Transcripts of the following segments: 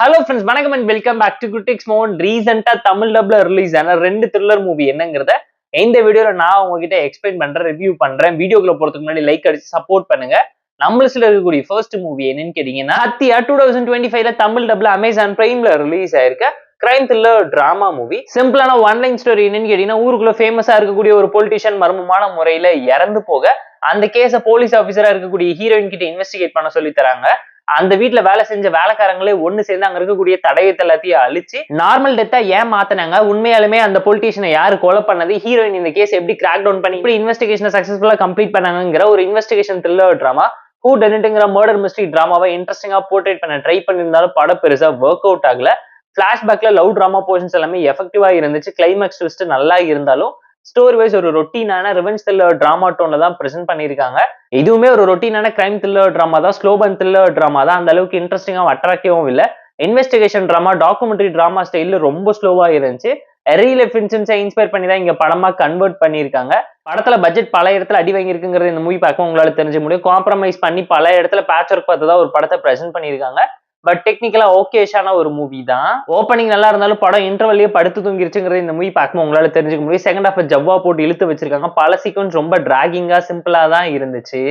Hello friends வணக்கம் and welcome back to குட்டிக்ஸ் மோன் ரீசெண்டா தமிழ் டப்ல ரிலீஸ் ஆன ரெண்டு த்ரில்லர் மூவி என்னங்கிறத இந்த வீடியோல நான் உங்ககிட்ட எக்ஸ்பிளைன் பண்றேன் ரிவ்யூ பண்றேன். வீடியோக்குள்ள போறதுக்கு முன்னாடி லைக் அடிச்சு சப்போர்ட் பண்ணுங்க. நம்மளுல இருக்கக்கூடிய ஃபர்ஸ்ட் மூவி என்னன்னு கேட்டீங்கன்னா அத்தியா டூ தௌசண்ட் டுவெண்ட்டி ஃபைவ்ல தமிழ் டப்ல அமேசான் பிரைம்ல ரிலீஸ் ஆயிருக்க கிரைம் த்ரில்லர் டிராமா மூவி சிம்பிளான ஒன் லைன் ஸ்டோரி என்னன்னு கேட்டீங்கன்னா ஊருக்குள்ள ஃபேமஸா இருக்கக்கூடிய ஒரு பொலிட்டிஷியன் மர்மமான முறையில இறந்து போக அந்த கேஸை போலீஸ் ஆஃபீஸரா இருக்கக்கூடிய ஹீரோயின் கிட்ட இன்வெஸ்டிகேட் பண்ண சொல்லி தராங்க. அந்த வீட்ல வேலை செஞ்ச வேலைக்காரங்களே ஒண்ணு சேர்ந்து அங்க இருக்கக்கூடிய தடயத்தை எல்லாத்தையும் அழிச்சு நார்மல் டெத்தா ஏன் மாத்தினாங்க? உண்மையாலுமே அந்த பொலிட்டீஷியனை யாரு கொலை பண்ணது? ஹீரோயின் இந்த கேஸ் எப்படி கிராக் டவுன் பண்ணி இப்படி இன்வெஸ்டிகேஷனை சக்சஸ்ஃபுல்லா கம்ப்ளீட் பண்ணாங்கிற ஒரு இன்வெஸ்டிகேஷன் த்ரில்லர் ட்ராமா ஹூ டென்ட்டுங்கிற மர்டர் மிஸ்ட்ரி ட்ராமாவை இன்ட்ரெஸ்டிங்கா போர்ட்ரேட் பண்ண ட்ரை பண்ணியிருந்தாலும் படம் பெருசா ஒர்க் அவுட் ஆகல. பிளாஷ்பேக்ல லவ் ட்ராமா போர்ஷன்ஸ் எல்லாமே எஃபெக்டிவா இருந்துச்சு. கிளைமேக்ஸ் ட்விஸ்ட் நல்லா இருந்தாலும் ஸ்டோரி வைஸ் ஒரு ரொட்டீனான ரிவெஞ்ச் த்ரில்லர் ட்ராமா டோன்ல தான் ப்ரெசென்ட் பண்ணியிருக்காங்க. இதுவுமே ஒரு ரொட்டீனான கிரைம் த்ரில்லர் ட்ராமா தான் ஸ்லோபன் த்ரில்லர் ட்ராமா தான் அந்த அளவுக்கு இன்ட்ரெஸ்டிங்காகவும் அட்ராக்டிவும் இல்லை. இன்வெஸ்டிகேஷன் ட்ராமா டாக்குமெண்ட்ரி ட்ராமா ஸ்டைலில் ரொம்ப ஸ்லோவாக இருந்துச்சு. ரியல் லைஃப் இன்சிடென்ட்ஸை இன்ஸ்பயர் பண்ணி தான் இங்கே படமா கன்வெர்ட் பண்ணியிருக்காங்க. படத்துல பட்ஜெட் பல இடத்துல அடி வாங்கியிருக்குங்கிறது இந்த மூவி பார்க்க உங்களால தெரிஞ்ச முடியும். காம்ப்ரமைஸ் பண்ணி பல இடத்துல பேட்ச் ஒர்க் பார்த்து தான் ஒரு படத்தை ப்ரெசென்ட் பண்ணியிருக்காங்க. பட் டெக்னிக்கலா ஓகேஷான ஒரு மூவி தான். ஓப்பனிங் நல்லா இருந்தாலும் படம் இன்டர்வல்லே படுத்து தூங்கிருச்சுங்கிறது இந்த மூவி பார்க்கும்போது உங்களால தெரிஞ்சுக்க முடியும். செகண்ட் ஹாஃப் ஜவ்வா போட்டு இழுத்து வச்சிருக்காங்க. பல சீக்வன்ஸ் ரொம்ப டிராகிங்கா சிம்பிளா தான் இருந்துச்சு.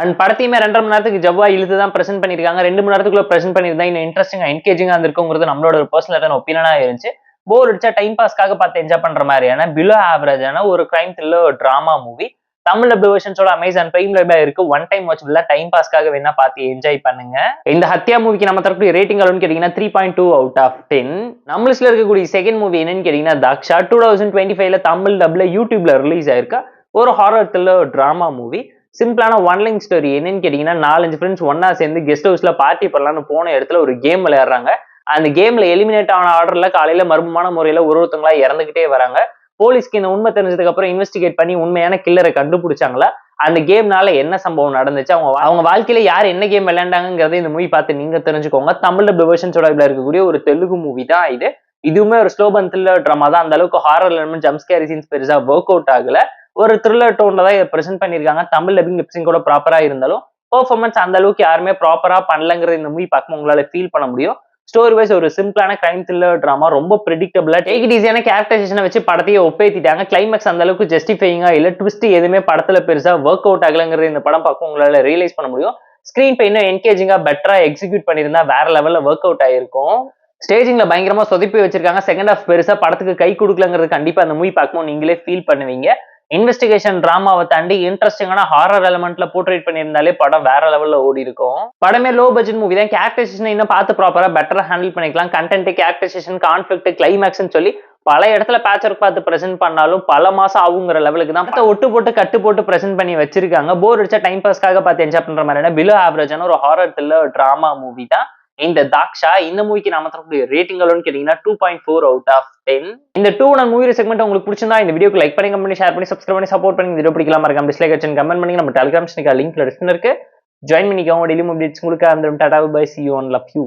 அண்ட் படத்தையுமே ரெண்டரை மணி நேரத்துக்கு ஜவ்வா இழுத்து தான் பிரசென்ட் பண்ணிருக்காங்க ரெண்டு மணி நேரத்துக்குள்ள பிரசென்ட் பண்ணிருந்தா இன்னும் இன்ட்ரெஸ்டிங் என்கேஜிங்கா இருந்திருக்குங்கிறது நம்மளோட ஒரு பர்சனலான ஒப்பீனியனா இருந்துச்சு. போர் அடிச்சா டைம் பாஸ்க்காக பார்த்து என்ஜாய் பண்ற மாதிரியான பிலோ ஆவரேஜான ஒரு crime thriller drama movie Tamil dub வெர்ஷன்ஸோட Amazon பிரைம்ல இருக்கு? ஒன் டைம் வாட்ச் டைம் பாஸ்க்காக வேணா பார்த்து என்ஜாய் பண்ணுங்க. இந்த ஹத்யா மூவிக்கு நம்ம தரக்கூடிய ரேட்டிங் அளவுன்னு கேட்டீங்கன்னா three point two out of ten நம்மளுல இருக்கக்கூடிய செகண்ட் மூவி என்னன்னு கேட்டீங்கன்னா தாக்ஷா டூ தௌசண்ட் டுவெண்ட்டி ஃபைவ்ல தமிழ் டப்ல யூடியூப்ல ரிலீஸ் ஆயிருக்கா? ஒரு ஹாரர் த்ரில்லர் ட்ராமா மூவி சிம்பிளான ஒன் லைன் ஸ்டோரி என்னன்னு கேட்டீங்கன்னா நாலஞ்சு ஃப்ரெண்ட்ஸ் ஒன்னா சேர்ந்து கெஸ்ட் ஹவுஸ்ல பார்ட்டி பண்ணலாம்னு போன இடத்துல ஒரு கேம் விளையாடுறாங்க. அந்த கேம்ல எலிமினேட் ஆன ஆர்டர்ல காலையில மர்மமான முறையில ஒரு ஒருத்தங்களா இறந்துகிட்டே வராங்க. போலீஸ்க்கு இந்த உண்மை தெரிஞ்சதுக்கு அப்புறம் இன்வெஸ்டிகேட் பண்ணி உண்மையான கில்லரை கண்டுபிடிச்சாங்களா? அந்த கேம்னால என்ன சம்பவம் நடந்துச்சு? அவங்க அவங்க வாழ்க்கையில யார் என்ன கேம் விளையாண்டாங்கிறத இந்த மூவி பார்த்து நீங்க தெரிஞ்சுக்கோங்க. தமிழ்ல வெர்ஷன்ஸோட இருக்கக்கூடிய ஒரு தெலுங்கு மூவி தான் இது. இதுவுமே ஒரு ஸ்லோபன் த்ரில்லர் ட்ராமா தான். அந்த அளவுக்கு horror element jump scare scenes பெருசா ஒர்க் அவுட் ஆகல. ஒரு த்ரில்லர் டோன்ல தான் இதை ப்ரெசென்ட் பண்ணியிருக்காங்க. தமிழ் லெபிங் லிப்ஸிங் கூட ப்ராப்பரா இருந்தாலும் பெர்ஃபார்மன்ஸ் அந்த அளவுக்கு யாருமே ப்ராப்பரா பண்ணலங்கிறது இந்த மூவி பார்க்கும் உங்களால ஃபீல் பண்ண முடியும். ஸ்டோரி வைஸ் ஒரு சிம்பிளான கிரைம் த்ரில்லர் ட்ராமா ரொம்ப ப்ரெடிக்டபிளா டேக் இட் ஈஸியான கேரக்டரைசேஷனை வச்சு படத்தையே ஒப்பேத்திட்டாங்க. கிளைமேக்ஸ் அந்த அளவுக்கு ஜஸ்டிஃபைங்கா இல்ல ட்விஸ்ட் எதுவுமே படத்துல பெருசா ஒர்க் அவுட் ஆகலங்கிறது இந்த படம் பார்க்கும் உங்களால ரியலைஸ் பண்ண முடியும். ஸ்கிரீன் பே இன்னும் என்கேஜிங்கா பெட்டரா எக்ஸிக்யூட் பண்ணியிருந்தா வேற லெவல்ல ஒர்க் அவுட் ஆயிருக்கும். ஸ்டேஜிங்ல பயங்கரமா சொதப்பி வச்சிருக்காங்க. செகண்ட் ஹாஃப் பெருசா படத்துக்கு கை கொடுக்கலங்கிறது கண்டிப்பா அந்த மூவி பார்க்கும்போது நீங்களே ஃபீல் பண்ணுவீங்க. இன்வெஸ்டிகேஷன் டிராமாவை தாண்டி இன்ட்ரெஸ்டிங்கான ஹாரர் எலமெண்ட்ல போர்ட்ரேட் பண்ணியிருந்தாலே படம் வேற லெவல்ல ஓடி இருக்கும் படமே லோ பட்ஜெட் மூவி தான். கேரக்டரைசேஷன் இன்னும் பார்த்து ப்ராப்பரா பெட்டரா ஹேண்டில் பண்ணிக்கலாம். கண்டென்ட் கேரக்டரைசேஷன் கான்ஃபிளிக் கிளைமேக்ஸ்னு சொல்லி பல இடத்துல பேட்ச் ஒர்க் பார்த்து பிரசென்ட் பண்ணாலும் பல மாசம் ஆகுங்கிற லெவலுக்கு தான் ஒட்டு போட்டு கட்டு போட்டு பிரசென்ட் பண்ணி வச்சிருக்காங்க. போர் அடிச்சா டைம் பாஸ்க்காக பார்த்து என்ஜாய் பண்ற மாதிரியான பிலோ ஆவரேஜான ஒரு ஹாரர் த்ரில்லர் டிராமா மூவி தான். இந்த தாக்ஷா இந்த மூவிக்கு நாம தரக்கூடிய ரேட்டிங் அளவுன்னு கேட்டீங்கன்னா two point four out of ten இந்த டூ ஒன் மூவி செக்மெண்ட் உங்களுக்கு பிடிச்சிருந்தா இந்த வீடியோக்கு லைக் பண்ணி கம்பெனி ஷேர் பண்ணி சப்ஸ்கிரைப் பண்ணி சப்போர்ட் பண்ணி வீடியோ பிடிக்கலாம் மறக்காம டிஸ்லைக் வச்சு கமெண்ட் பண்ணி நம்ம டெலிகிராம் லிங்க்ல இருக்கு. ஜாயின் பண்ணிக்கோங்க. டெய்லி அப்டேட்ஸ் உங்களுக்கு அந்த tata bye see one love you